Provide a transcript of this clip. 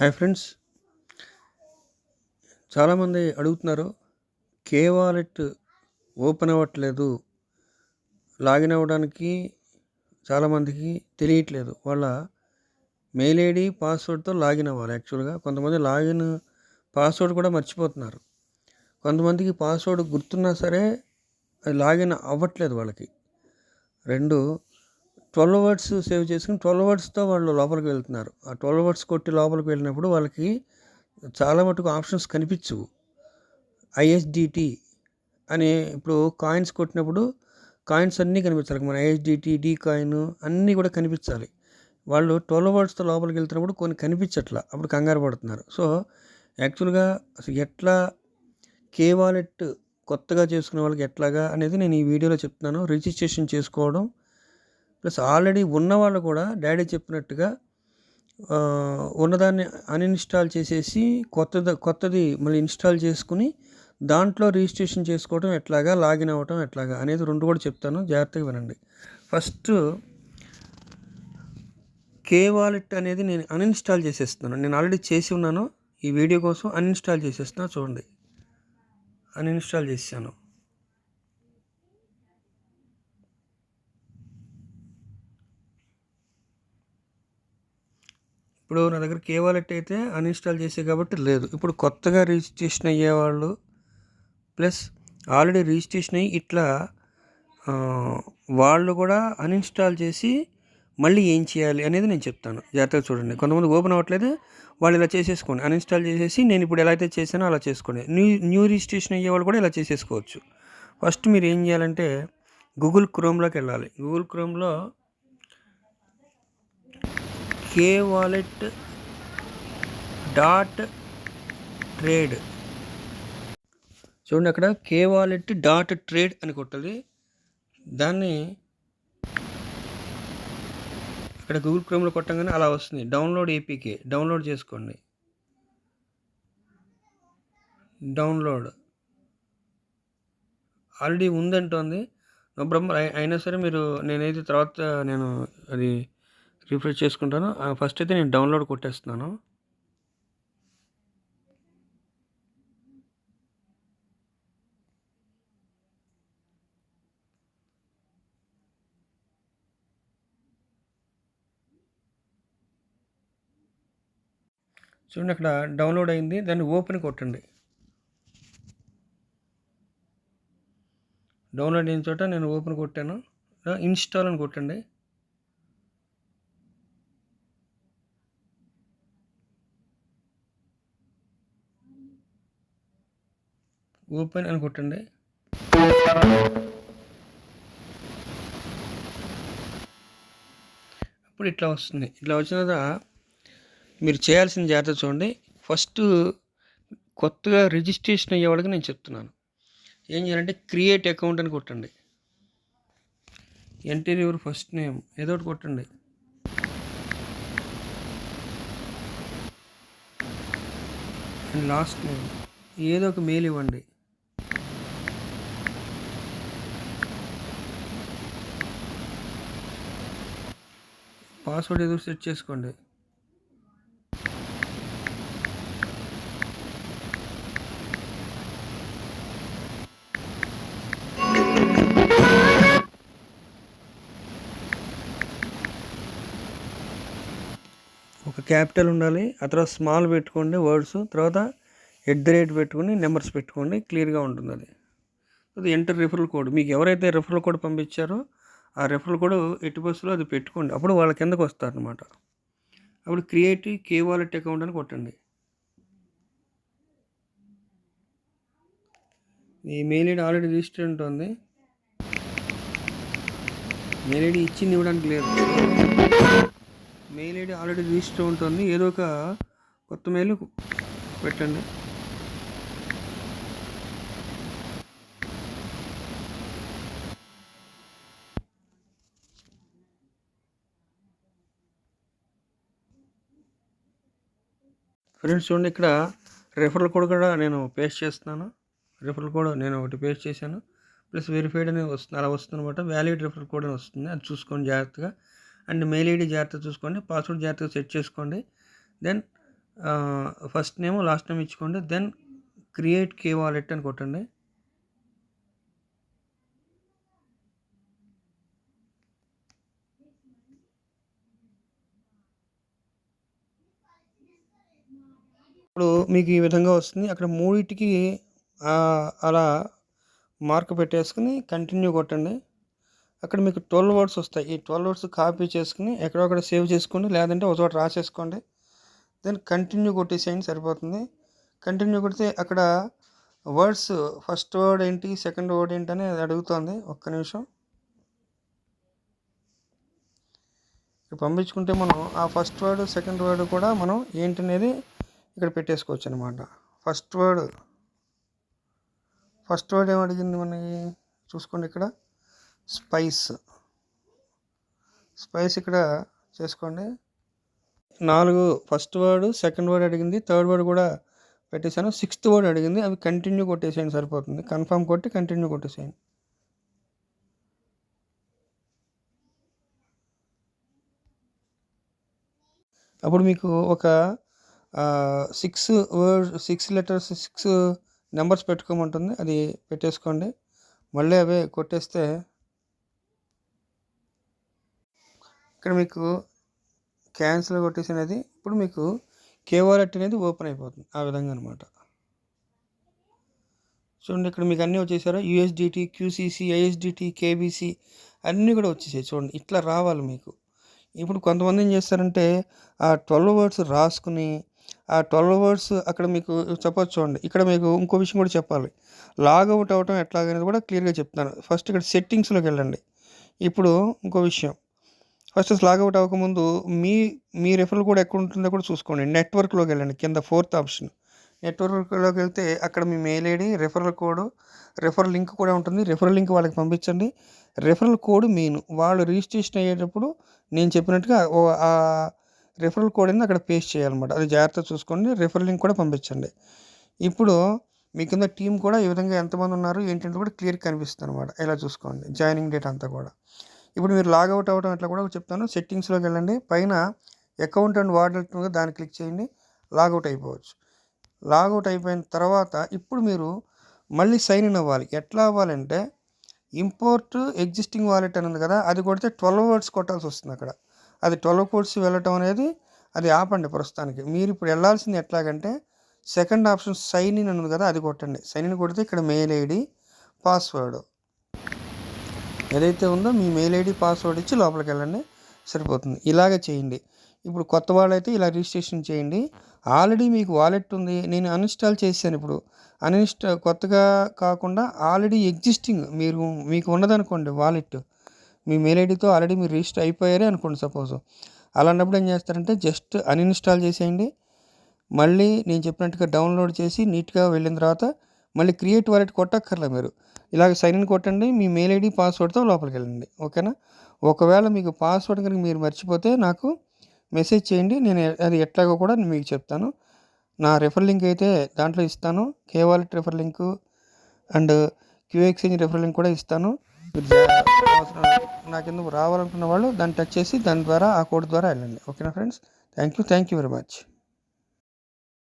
Hi friends. చాలామంది అడుగుతున్నారు K wallet open అవ్వట్లేదు లాగిన్ అవ్వడానికి చాలామందికి తెలియట్లేదు. వాళ్ళ మెయిల్ ఐడి పాస్వర్డ్తో లాగిన్ అవ్వాలి యాక్చువల్గా. కొంతమంది లాగిన్ పాస్వర్డ్ కూడా మర్చిపోతున్నారు. కొంతమందికి పాస్వర్డ్ గుర్తున్నా సరే అది లాగిన్ అవ్వట్లేదు వాళ్ళకి. రెండు ట్వెల్వ్ వర్డ్స్ సేవ్ చేసుకుని ట్వెల్వ్ వర్డ్స్తో వాళ్ళు లోపలికి వెళ్తున్నారు. ఆ ట్వెల్వ్ వర్డ్స్ కొట్టి లోపలికి వెళ్ళినప్పుడు వాళ్ళకి చాలా మటుకు ఆప్షన్స్ కనిపించవు. ఐఎస్డిటి అని ఇప్పుడు కాయిన్స్ కొట్టినప్పుడు కాయిన్స్ అన్నీ కనిపించాలి. మన ఐఎస్డిటి డి కాయిన్ అన్నీ కూడా కనిపించాలి. వాళ్ళు ట్వెల్వ్ వర్డ్స్తో లోపలికి వెళ్తున్నప్పుడు కొన్ని కనిపించట్లా. అప్పుడు కంగారు పడుతున్నారు. సో యాక్చువల్గా అసలు ఎట్లా కే వాలెట్ కొత్తగా చేసుకునే వాళ్ళకి ఎట్లాగా అనేది నేను ఈ వీడియోలో చెప్తున్నాను. రిజిస్ట్రేషన్ చేసుకోవడం ప్లస్ ఆల్రెడీ ఉన్న వాళ్ళు కూడా డాడీ చెప్పినట్టుగా ఉన్నదాన్ని అన్ఇన్స్టాల్ చేసేసి కొత్తది కొత్తది మళ్ళీ ఇన్స్టాల్ చేసుకుని దాంట్లో రిజిస్ట్రేషన్ చేసుకోవడం ఎట్లాగా లాగిన్ అవ్వటం ఎట్లాగా అనేది రెండు కూడా చెప్తాను. జాగ్రత్తగా వినండి. ఫస్ట్ కే వాలెట్ అనేది నేను అన్ఇన్స్టాల్ చేసేస్తున్నాను. నేను ఆల్రెడీ చేసి ఉన్నాను. ఈ వీడియో కోసం అన్ఇన్స్టాల్ చేసేస్తున్నా. చూడండి. అన్ఇన్స్టాల్ చేశాను. ఇప్పుడు నా దగ్గర కే వాలెట్ అయితే అన్ఇన్స్టాల్ చేసే కాబట్టి లేదు. ఇప్పుడు కొత్తగా రిజిస్ట్రేషన్ అయ్యేవాళ్ళు ప్లస్ ఆల్రెడీ రిజిస్ట్రేషన్ అయ్యి ఇట్లా వాళ్ళు కూడా అన్ఇన్స్టాల్ చేసి మళ్ళీ ఏం చేయాలి అనేది నేను చెప్తాను. జాగ్రత్తగా చూడండి. కొంతమంది ఓపెన్ అవ్వట్లేదు వాళ్ళు ఇలా చేసేసుకోండి. అన్ఇన్స్టాల్ చేసేసి నేను ఇప్పుడు ఎలా అయితే చేశానో అలా చేసుకోండి. న్యూ న్యూ రిజిస్ట్రేషన్ అయ్యే వాళ్ళు కూడా ఇలా చేసేసుకోవచ్చు. ఫస్ట్ మీరు ఏం చేయాలంటే గూగుల్ క్రోమ్లోకి వెళ్ళాలి. గూగుల్ క్రోమ్లో కే వాలెట్ డాట్ ట్రేడ్ చూడండి అక్కడ కే వాలెట్ డాట్ ట్రేడ్ అని కొట్టాలి దాన్ని ఇక్కడ గూగుల్ క్రోమ్లో కొట్టంగానే అలా వస్తుంది. డౌన్లోడ్ ఏపీకే డౌన్లోడ్ చేసుకోండి. డౌన్లోడ్ ఆల్రెడీ ఉందంటోంది. నో బ్రహ్మ అయినా సరే మీరు నేనైతే తర్వాత నేను అది రిఫ్రెష్ చేసుకుంటాను. ఫస్ట్ అయితే నేను డౌన్లోడ్ కొట్టేస్తున్నాను. చూడండి అక్కడ డౌన్లోడ్ అయింది. దాన్ని ఓపెన్ కొట్టండి. డౌన్లోడ్ అయిన చోట నేను ఓపెన్ కొట్టాను. ఇన్స్టాల్ అని కొట్టండి. ఓపెన్ అని కొట్టండి. అప్పుడు ఇట్లా వస్తుంది. ఇట్లా వచ్చిన తర్వాత మీరు చేయాల్సిన జాగ్రత్త చూడండి. ఫస్ట్ కొత్తగా రిజిస్ట్రేషన్ అయ్యేవాడికి నేను చెప్తున్నాను. ఏం చేయాలంటే క్రియేట్ అకౌంట్ అని కొట్టండి. ఎంటర్ యువర్ ఫస్ట్ నేమ్ ఏదో ఒకటి కొట్టండి. అండ్ లాస్ట్ నేమ్ ఏదో ఒక మెయిల్ ఇవ్వండి. పాస్వర్డ్ ఏదో సెట్ చేసుకోండి. ఒక క్యాపిటల్ ఉండాలి ఆ తర్వాత స్మాల్ పెట్టుకోండి వర్డ్స్ తర్వాత ఎట్ ద రేట్ పెట్టుకుని నెంబర్స్ పెట్టుకోండి క్లియర్గా ఉంటుంది అది. అది ఎంటర్ రిఫరల్ కోడ్ మీకు ఎవరైతే రిఫరల్ కోడ్ పంపించారో ఆ రెఫరల్ కూడా ఎట్టి బస్సులో అది పెట్టుకోండి. అప్పుడు వాళ్ళ కిందకు వస్తారనమాట అప్పుడు క్రియేట్ కే వాలెట్ అకౌంట్ అని కొట్టండి. Email ID already register ఉంటుంది. మెయిల్ ఐడి ఇచ్చింది ఇవ్వడానికి లేదు. మెయిల్ ఐడి ఆల్రెడీ రిజిస్టర్ ఉంటుంది. ఏదో ఒక కొత్త మెయిల్ పెట్టండి. ఫ్రెండ్స్ చూడండి ఇక్కడ రెఫరల్ కోడ్ కూడా నేను పేస్ట్ చేస్తున్నాను. రెఫరల్ కోడ్ నేను ఒకటి పేస్ట్ చేశాను. ప్లస్ వెరిఫైడ్ అని వస్తుంది అలా వస్తుందన్నమాట వ్యాలిడ్ రెఫరల్ కోడ్ అని వస్తుంది. అది చూసుకోండి జాగ్రత్తగా. అండ్ మెయిల్ ఐడి జాగ్రత్తగా చూసుకోండి. పాస్వర్డ్ జాగ్రత్తగా సెట్ చేసుకోండి. Then first name last name ఇచ్చుకోండి. దెన్ క్రియేట్ కే వాలెట్ అని కొట్టండి. ఇప్పుడు మీకు ఈ విధంగా వస్తుంది. అక్కడ మూడింటికి అలా మార్క్ పెట్టేసుకుని కంటిన్యూ కొట్టండి. అక్కడ మీకు ట్వెల్వ్ వర్డ్స్ వస్తాయి. ఈ ట్వెల్వ్ వర్డ్స్ కాపీ చేసుకుని ఎక్కడొక్కడ సేవ్ చేసుకోండి. లేదంటే ఒక చోట రాసేసుకోండి. Then continue కొట్టేసేయండి. సరిపోతుంది. కంటిన్యూ కొడితే అక్కడ వర్డ్స్ ఫస్ట్ వర్డ్ ఏంటి సెకండ్ వర్డ్ ఏంటి అని అడుగుతుంది. ఒక్క నిమిషం. పంపించుకుంటే మనం ఆ ఫస్ట్ వర్డ్ సెకండ్ వర్డ్ కూడా మనం ఏంటనేది ఇక్కడ పెట్టేసుకోవచ్చు అనమాట ఫస్ట్ వర్డ్ ఫస్ట్ వర్డ్ ఏమడిగింది మనకి చూసుకోండి ఇక్కడ. స్పైస్ స్పైస్ ఇక్కడ చేసుకోండి. నాలుగు ఫస్ట్ వర్డ్ సెకండ్ వర్డ్ అడిగింది. థర్డ్ వర్డ్ కూడా పెట్టేశాను. సిక్స్త్ వర్డ్ అడిగింది. అవి కంటిన్యూ కొట్టేసేయండి సరిపోతుంది. కన్ఫర్మ్ కొట్టి కంటిన్యూ కొట్టేసేయండి. అప్పుడు మీకు ఒక six word six letters six numbers పెట్టుకోమంటుంది. అది పెట్టేసుకోండి. మళ్ళీ అవే కొట్టేస్తే ఇక్కడ మీకు క్యాన్సిల్ కొట్టేసి అనేది ఇప్పుడు మీకు కేవాలెట్ అనేది ఓపెన్ అయిపోతుంది. ఆ విధంగా అనమాట చూడండి ఇక్కడ మీకు అన్నీ వచ్చేసారా? యూఎస్డిటీ క్యూసీసీ ఐఎస్డిటీ కేబీసీ అన్నీ కూడా వచ్చేసాయి. చూడండి ఇట్లా రావాలి మీకు. ఇప్పుడు కొంతమంది ఏం చేస్తారంటే ఆ ట్వెల్వ్ వర్డ్స్ రాసుకుని ఆ ట్వెల్వ్ అవర్స్ అక్కడ మీకు చెప్పొచ్చు చూడండి. ఇక్కడ మీకు ఇంకో విషయం కూడా చెప్పాలి. లాగౌట్ అవ్వటం ఎట్లాగనేది కూడా క్లియర్గా చెప్తాను ఫస్ట్ ఇక్కడ సెట్టింగ్స్లోకి వెళ్ళండి. ఇప్పుడు ఇంకో విషయం. ఫస్ట్ లాగౌట్ అవ్వకముందు మీ మీ రెఫరల్ కూడా ఎక్కడ ఉంటుందో కూడా చూసుకోండి. నెట్వర్క్లోకి వెళ్ళండి. కింద ఫోర్త్ ఆప్షన్. నెట్వర్క్లోకి వెళ్తే అక్కడ మీ mail ID referral code referral link కూడా ఉంటుంది. రెఫరల్ లింక్ వాళ్ళకి పంపించండి. Referral code main. వాళ్ళు రిజిస్ట్రేషన్ అయ్యేటప్పుడు నేను చెప్పినట్టుగా ఆ రిఫరల్ కోడ్ అనేది అక్కడ పేస్ట్ చేయాలన్నమాట. అది జాగ్రత్త చూసుకోండి రిఫరల్ లింక్ కూడా పంపించండి. ఇప్పుడు మీ కింద టీం కూడా ఈ విధంగా ఎంతమంది ఉన్నారు ఏంటంటే కూడా క్లియర్ కనిపిస్తుంది అనమాట ఇలా చూసుకోండి. జాయినింగ్ డేట్ అంతా కూడా. ఇప్పుడు మీరు లాగౌట్ అవ్వడం అట్లా కూడా చెప్తాను. సెట్టింగ్స్లోకి వెళ్ళండి. పైన అకౌంట్ అండ్ వాలెట్ దాన్ని క్లిక్ చేయండి. లాగౌట్ అయిపోవచ్చు. లాగౌట్ అయిపోయిన తర్వాత ఇప్పుడు మీరు మళ్ళీ సైన్ ఇన్ అవ్వాలి. ఎట్లా అవ్వాలంటే ఇంపోర్ట్ ఎగ్జిస్టింగ్ వాలెట్ అని ఉంది కదా అది కొడితే ట్వెల్వ్ వర్డ్స్ కొట్టాల్సి వస్తుంది అక్కడ. అది ట్వెల్వ్ కోర్స్ వెళ్ళటం అనేది అది ఆపండి ప్రస్తుతానికి. మీరు ఇప్పుడు వెళ్ళాల్సింది ఎట్లాగంటే సెకండ్ ఆప్షన్ సైన్ ఇన్ అని ఉంది కదా అది కొట్టండి. సైన్ ఇన్ కొడితే ఇక్కడ మెయిల్ ఐడి పాస్వర్డ్ ఏదైతే ఉందో మీ మెయిల్ ఐడి పాస్వర్డ్ ఇచ్చి లోపలికి వెళ్ళండి సరిపోతుంది. ఇలాగే చేయండి. ఇప్పుడు కొత్త వాళ్ళైతే ఇలా రిజిస్ట్రేషన్ చేయండి. ఆల్రెడీ మీకు వాలెట్ ఉంది. నేను అన్ఇన్స్టాల్ చేశాను ఇప్పుడు. అన్ఇన్స్టా కొత్తగా కాకుండా ఆల్రెడీ ఎగ్జిస్టింగ్ మీరు మీకు ఉన్నదనుకోండి వాలెట్ మీ మెయిల్ ఐడితో ఆల్రెడీ మీరు రిజిస్టర్ అయిపోయారే అనుకోండి సపోజ్. అలాంటప్పుడు ఏం చేస్తారంటే జస్ట్ అన్ఇన్స్టాల్ చేసేయండి. మళ్ళీ నేను చెప్పినట్టుగా డౌన్లోడ్ చేసి నీట్గా వెళ్ళిన తర్వాత మళ్ళీ క్రియేట్ వాలెట్ కొట్టక్కర్లే మీరు. ఇలాగ సైన్ ఇన్ కొట్టండి మీ మెయిల్ ఐడి పాస్వర్డ్తో లోపలికి వెళ్ళండి. ఓకేనా? ఒకవేళ మీకు పాస్వర్డ్ కనుక మీరు మర్చిపోతే నాకు మెసేజ్ చేయండి నేను అది ఎట్లాగో కూడా మీకు చెప్తాను. నా రెఫర్ లింక్ అయితే దాంట్లో ఇస్తాను. K wallet refer link and Q exchange refer link కూడా ఇస్తాను. నాకు ఎందుకు రావాలనుకున్న వాళ్ళు దాన్ని టచ్ చేసి దాని ద్వారా ఆ కోడ్ ద్వారా వెళ్ళండి. ఓకేనా friends thank you thank you very much